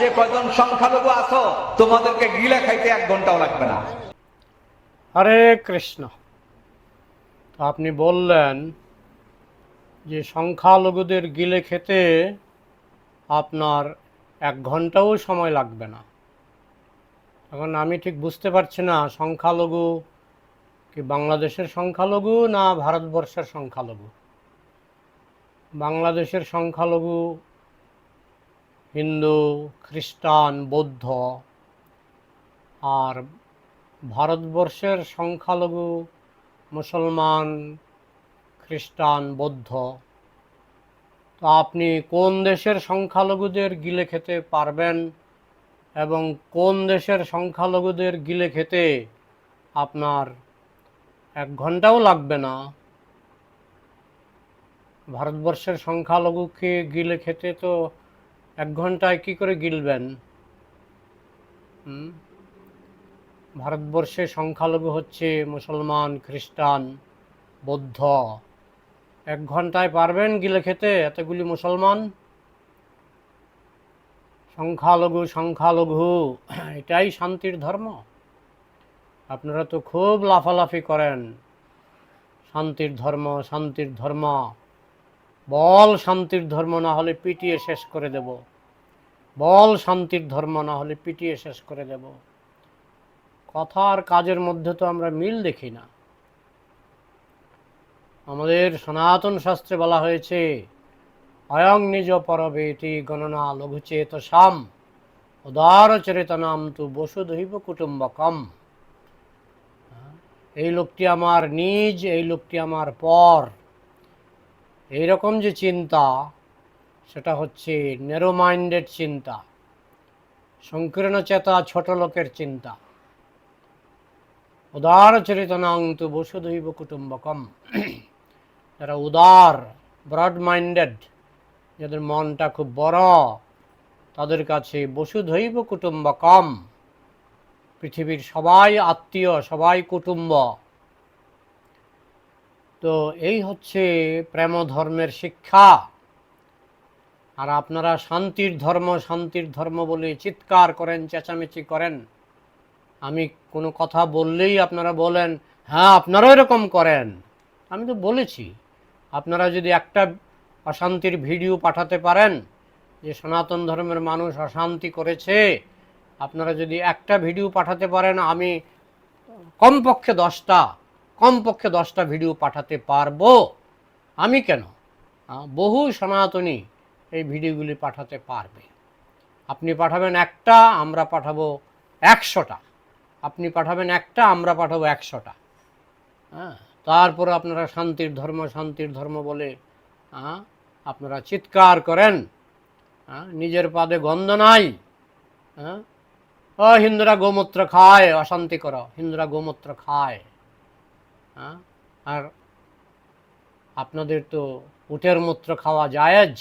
যে কয়জন সংখ্যালঘু আছো, তোমাদেরকে গিলে খাইতে এক ঘন্টাও লাগবে না। হরে কৃষ্ণ। আপনি বললেন যে সংখ্যালঘুদের গিলে খেতে আপনার এক ঘন্টাও সময় লাগবে না। এখন আমি ঠিক বুঝতে পারছি না, সংখ্যালঘু কি বাংলাদেশের সংখ্যালঘু না ভারতবর্ষের সংখ্যালঘু? বাংলাদেশের সংখ্যালঘু হিন্দু, খ্রিস্টান, বৌদ্ধ আর ভারতবর্ষের সংখ্যালঘু, মুসলমান, খ্রিস্টান, বৌদ্ধ। তো আপনি কোন দেশের সংখ্যালঘুদের গিলে খেতে পারবেন এবং কোন দেশের সংখ্যালঘুদের গিলে খেতে আপনার এক ঘন্টাও লাগবে না? ভারতবর্ষের সংখ্যালঘুকে গিলে খেতে তো এক ঘন্টায় কি করে গিলবেন? ভারতবর্ষে সংখ্যালঘু হচ্ছে মুসলমান, খ্রিস্টান, বৌদ্ধ। এক ঘন্টায় পারবেন গিলে খেতে? এতগুলি মুসলমান? সংখ্যালঘু সংখ্যালঘু, এটাই শান্তির ধর্ম। আপনারা তো খুব লাফালাফি করেন। শান্তির ধর্ম শান্তির ধর্ম। বল শান্তির ধর্ম না হলে পিটিয়ে শেষ করে দেব। বল শান্তির ধর্ম না হলে পিটিয়ে শেষ করে দেব। কথা আর কাজের মধ্যে তো আমরা মিল দেখি না। আমাদের সনাতন শাস্ত্রে বলা হয়েছে, অয়ং নিজ পরবেতি গণনা লঘুচেত সাম উদার চরিতনাম তু বসুদৈব কুটুম্বকম। এই লোকটি আমার নিজ, এই লোকটি আমার পর। এইরকম যে চিন্তা, সেটা হচ্ছে নেরো মাইন্ডেড চিন্তা সংকীর্ণ চেতা ছোট লোকের চিন্তা। উদার চরিতনাং তু বসুধৈব কুটুম্বকম। যারা উদার ব্রড মাইন্ডেড যাদের মনটা খুব বড়, তাদের কাছে বসুধৈব কুটুম্বকম। পৃথিবীর সবাই আত্মীয়, সবাই কুটুম্ব। তো এই হচ্ছে প্রেম ধর্মের শিক্ষা। আর আপনারা শান্তির ধর্ম শান্তির ধর্ম বলে চিৎকার করেন, চেঁচামেচি করেন। আমি কোনো কথা বললেই আপনারা বলেন হ্যাঁ আপনারাও এরকম করেন। আমি তো বলেছি, আপনারা যদি একটা অশান্তির ভিডিও পাঠাতে পারেন যে সনাতন ধর্মের মানুষ অশান্তি করেছে, আপনারা যদি একটা ভিডিও পাঠাতে পারেন, আমি কমপক্ষে দশটা কমপক্ষে দশটা ভিডিও পাঠাতে পারব। আমি কেন? বহু সনাতনী এই ভিডিওগুলি পাঠাতে পারবে। আপনি পাঠাবেন একটা, আমরা পাঠাবো একশোটা। আপনি পাঠাবেন একটা, আমরা পাঠাবো একশোটা। হ্যাঁ তারপরে আপনারা শান্তির ধর্ম শান্তির ধর্ম বলে আপনারা চিৎকার করেন। নিজের পাদে গন্ধ নাই। হ্যাঁ হিন্দুরা গোমূত্র খায়, অশান্তি করো, হিন্দুরা গোমূত্র খায়। আর আপনাদের তো উটের মূত্র খাওয়া জায়েজ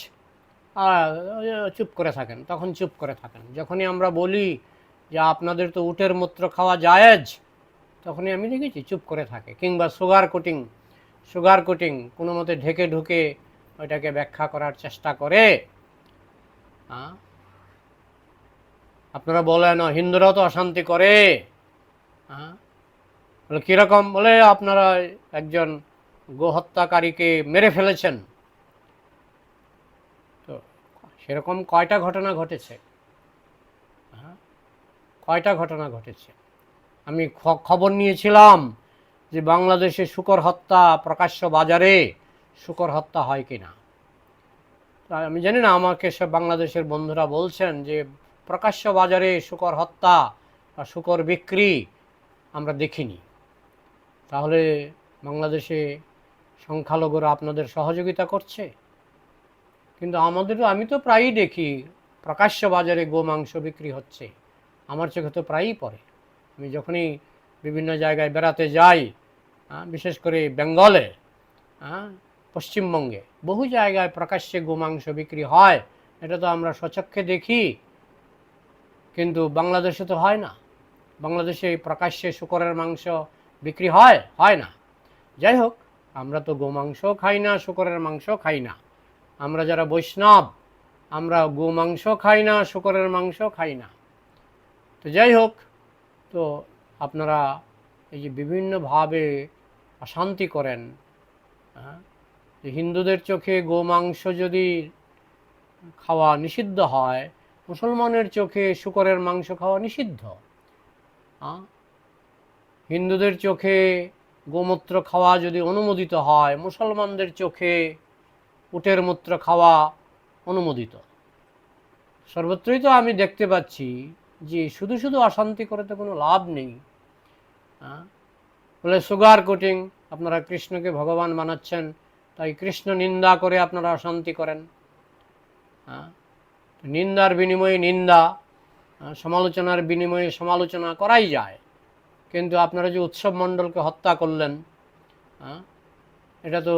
আর চুপ করে থাকেন, তখন চুপ করে থাকেন। যখনই আমরা বলি যে আপনাদের তো উটের মূত্র খাওয়া জায়েজ তখনই আমি দেখেছি চুপ করে থাকে। কিংবা সুগার কোটিং সুগার কোটিং, কোনো মতে ঢেকে ঢুকে ওইটাকে ব্যাখ্যা করার চেষ্টা করে। হ্যাঁ? আপনারা বলেন হিন্দুরাও তো অশান্তি করে। হ্যাঁ? বলে, কীরকম? বলে, আপনারা একজন গোহত্যাকারীকে মেরে ফেলেছেন। তো সেরকম কয়টা ঘটনা ঘটেছে? হ্যাঁ? কয়টা ঘটনা ঘটেছে? আমি খবর নিয়েছিলাম যে বাংলাদেশে শুকর হত্যা প্রকাশ্য বাজারে শুকর হত্যা হয় কি না আমি জানি না, আমাকে সব বাংলাদেশের বন্ধুরা বলছেন যে প্রকাশ্য বাজারে শুকর হত্যা বা শুকর বিক্রি আমরা দেখিনি। তাহলে বাংলাদেশে সংখ্যালঘুরা আপনাদের সহযোগিতা করছে? কিন্তু আমাদেরও, আমি তো প্রায়ই দেখি, প্রকাশ্য বাজারে গোমাংস বিক্রি হচ্ছে। আমার চোখে তো প্রায়ই পড়ে। আমি যখনই বিভিন্ন জায়গায় বেড়াতে যাই বিশেষ করে বেঙ্গলে পশ্চিমবঙ্গে, বহু জায়গায় প্রকাশ্যে গোমাংস বিক্রি হয়। এটা তো আমরা স্বচক্ষে দেখি। কিন্তু বাংলাদেশে তো হয় না। বাংলাদেশে প্রকাশ্যে শুকরের মাংস বিক্রি হয় হয় না যাই হোক আমরা তো গোমাংস খাই না শুকরের মাংস খাই না আমরা যারা বৈষ্ণব আমরা গো মাংস খাই না শুকরের মাংস খাই না তো যাই হোক তো আপনারা এই যে বিভিন্নভাবে অশান্তি করেন হ্যাঁ, হিন্দুদের চোখে গোমাংস যদি খাওয়া নিষিদ্ধ হয় মুসলমানের চোখে শুকরের মাংস খাওয়া নিষিদ্ধ? হিন্দুদের চোখে গোমূত্র খাওয়া যদি অনুমোদিত হয়, মুসলমানদের চোখে উটের মূত্র খাওয়া অনুমোদিত সর্বত্রই তো আমি দেখতে পাচ্ছি যে শুধু শুধু অশান্তি করে তো কোনো লাভ নেই? বলে সুগার কোটিং, আপনারা কৃষ্ণকে ভগবান বানাচ্ছেন, তাই কৃষ্ণ নিন্দা করে আপনারা অশান্তি করেন? নিন্দার বিনিময়ে নিন্দা সমালোচনার বিনিময়ে সমালোচনা করাই যায় কিন্তু আপনারা যে উৎসব মণ্ডলকে হত্যা করলেন হ্যাঁ? এটা তো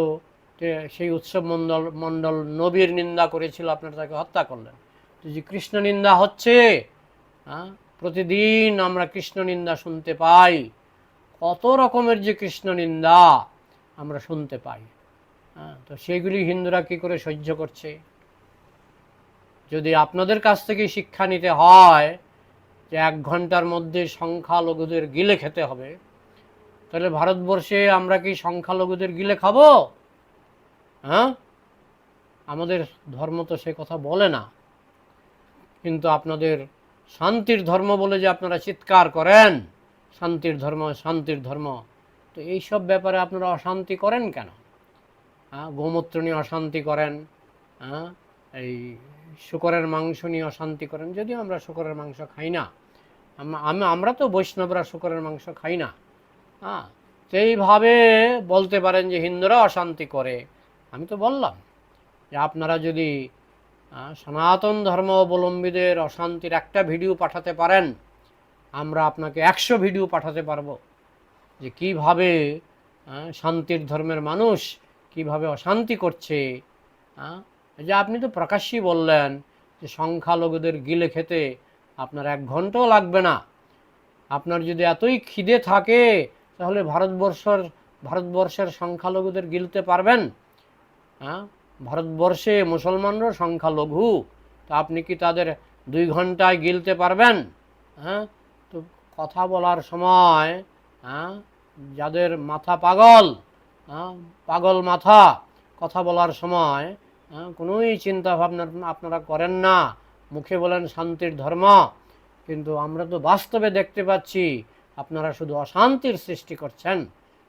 সেই উৎসব মণ্ডল মণ্ডল নবীর নিন্দা করেছিল, আপনারা তাকে হত্যা করলেন তো যে কৃষ্ণ নিন্দা হচ্ছে হ্যাঁ? প্রতিদিন আমরা কৃষ্ণ নিন্দা শুনতে পাই কত রকমের যে কৃষ্ণ নিন্দা আমরা শুনতে পাই হ্যাঁ তো সেগুলি হিন্দুরা কি করে সহ্য করছে যদি আপনাদের কাছ থেকে শিক্ষা নিতে হয় যে এক ঘণ্টার মধ্যে সংখ্যালঘুদের গিলে খেতে হবে, তাহলে ভারতবর্ষে আমরা কি সংখ্যালঘুদের গিলে খাব? হ্যাঁ? আমাদের ধর্ম তো সে কথা বলে না। কিন্তু আপনাদের শান্তির ধর্ম বলে যে আপনারা চিৎকার করেন, শান্তির ধর্ম শান্তির ধর্ম, তো এইসব ব্যাপারে আপনারা অশান্তি করেন কেন? হ্যাঁ? গোমূত্র নিয়ে অশান্তি করেন হ্যাঁ? এই শুকরের মাংস নিয়ে অশান্তি করেন। যদিও আমরা শুকরের মাংস খাই না। আম- আম- আমরা তো বৈষ্ণবরা শুকরের মাংস খাই না। হ্যাঁ তো এইভাবে বলতে পারেন যে হিন্দুরা অশান্তি করে। আমি তো বললাম যে আপনারা যদি সনাতন ধর্ম অবলম্বীদের অশান্তির একটা ভিডিও পাঠাতে পারেন, আমরা আপনাকে একশো ভিডিও পাঠাতে পারব। যে কীভাবে শান্তির ধর্মের মানুষ কীভাবে অশান্তি করছে যে আপনি তো প্রকাশ্যই বললেন যে সংখ্যালঘুদের গিলে খেতে আপনার এক ঘন্টাও লাগবে না। আপনার যদি এতই খিদে থাকে, তাহলে ভারতবর্ষের ভারতবর্ষের সংখ্যালঘুদের গিলতে পারবেন। হ্যাঁ? ভারতবর্ষে মুসলমানরা সংখ্যালঘু, তা আপনি কি তাদের দুই ঘন্টায় গিলতে পারবেন? হ্যাঁ? তো কথা বলার সময় হ্যাঁ? যাদের মাথা পাগল হ্যাঁ? পাগল মাথা, কথা বলার সময় হ্যাঁ কোনোই চিন্তা ভাবনা আপনারা করেন না। মুখে বলেন শান্তির ধর্ম, কিন্তু আমরা তো বাস্তবে দেখতে পাচ্ছি, আপনারা শুধু অশান্তির সৃষ্টি করছেন,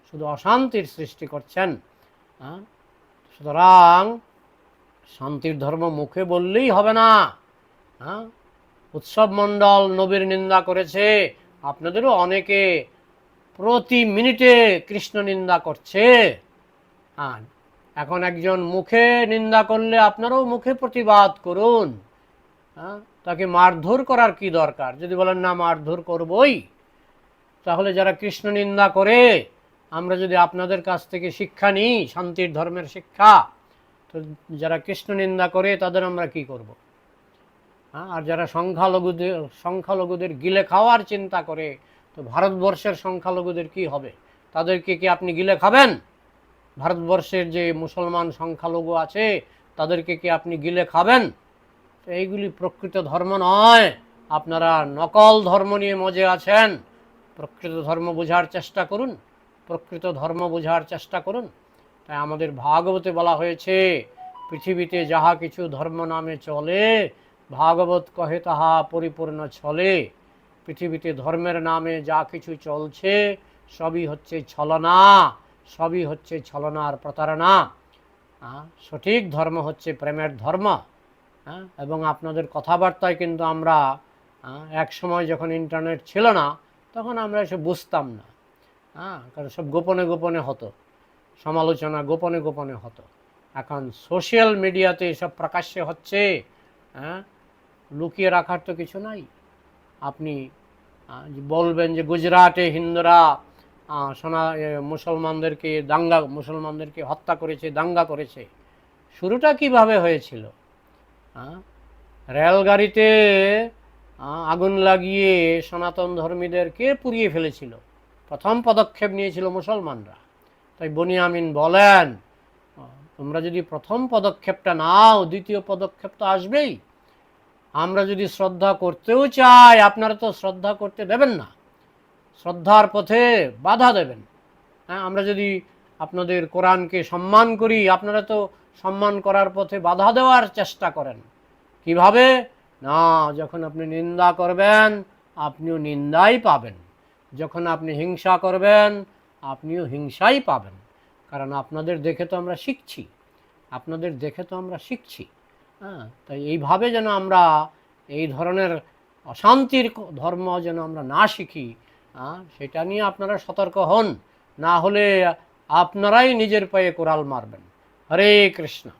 শুধু অশান্তির সৃষ্টি করছেন হ্যাঁ? সুতরাং শান্তির ধর্ম মুখে বললেই হবে না হ্যাঁ? উৎসব মণ্ডল নবীর নিন্দা করেছে, আপনাদেরও অনেকে প্রতি মিনিটে কৃষ্ণ নিন্দা করছে। হ্যাঁ এখন একজন মুখে নিন্দা করলে আপনারাও মুখে প্রতিবাদ করুন। হ্যাঁ? তাকে মারধর করার কি দরকার? যদি বলেন, না, মারধর করবই। তাহলে যারা কৃষ্ণ নিন্দা করে, আমরা যদি আপনাদের কাছ থেকে শিক্ষা নিই, শান্তির ধর্মের শিক্ষা, তো যারা কৃষ্ণ নিন্দা করে, তাদের আমরা কি করব? হ্যাঁ? আর যারা সংখ্যালঘুদের সংখ্যালঘুদের গিলে খাওয়ার চিন্তা করে, তো ভারতবর্ষের সংখ্যালঘুদের কি হবে? তাদেরকে কি আপনি গিলে খাবেন? ভারতবর্ষের যে মুসলমান সংখ্যালঘু আছে, তাদেরকে কি আপনি গিলে খাবেন? এইগুলি প্রকৃত ধর্ম নয়। আপনারা নকল ধর্ম নিয়ে মজে আছেন। প্রকৃত ধর্ম বোঝার চেষ্টা করুন। প্রকৃত ধর্ম বোঝার চেষ্টা করুন। তাই আমাদের ভাগবতে বলা হয়েছে, পৃথিবীতে যাহা কিছু ধর্ম নামে চলে, ভাগবত কহে তাহা পরিপূর্ণ চলে পৃথিবীতে ধর্মের নামে যা কিছু চলছে, সবই হচ্ছে ছলনা। সবই হচ্ছে ছলনার প্রতারণা। আহ, সঠিক ধর্ম হচ্ছে প্রেমের ধর্ম। হ্যাঁ এবং আপনাদের কথাবার্তায় কিন্তু আমরা এক সময় যখন ইন্টারনেট ছিল না তখন আমরা এসব বুঝতাম না। হ্যাঁ কারণ সব গোপনে গোপনে হতো। সমালোচনা গোপনে গোপনে হতো। এখন সোশ্যাল মিডিয়াতে এসব প্রকাশ্যে হচ্ছে হ্যাঁ লুকিয়ে রাখার তো কিছু নাই। আপনি বলবেন যে গুজরাটে হিন্দুরা সোনা মুসলমানদেরকে দাঙ্গা, মুসলমানদেরকে হত্যা করেছে, দাঙ্গা করেছে। শুরুটা কীভাবে হয়েছিল? হ্যাঁ রেলগাড়িতে আগুন লাগিয়ে সনাতন ধর্মীদেরকে পুড়িয়ে ফেলেছিল। প্রথম পদক্ষেপ নিয়েছিল মুসলমানরা। তাই বনি বনিয়ামিন বলেন তোমরা যদি প্রথম পদক্ষেপটা নাও, দ্বিতীয় পদক্ষেপ তো আসবেই। আমরা যদি শ্রদ্ধা করতেও চাই, আপনারা তো শ্রদ্ধা করতে দেবেন না। শ্রদ্ধার পথে বাধা দেবেন। হ্যাঁ আমরা যদি আপনাদের কোরআনকে সম্মান করি, আপনারা তো সম্মান করার পথে বাধা দেওয়ার চেষ্টা করেন। কীভাবে? না, যখন আপনি নিন্দা করবেন, আপনিও নিন্দাই পাবেন। যখন আপনি হিংসা করবেন, আপনিও হিংসাই পাবেন। কারণ আপনাদের দেখে তো আমরা শিখছি। আপনাদের দেখে তো আমরা শিখছি। হ্যাঁ তাই এইভাবে যেন আমরা এই ধরনের অশান্তির ধর্ম যেন আমরা না শিখি সেটা নিয়ে আপনারা সতর্ক হন। না হলে আপনারাই নিজের পায়ে কোরাল মারবেন। হরে কৃষ্ণ।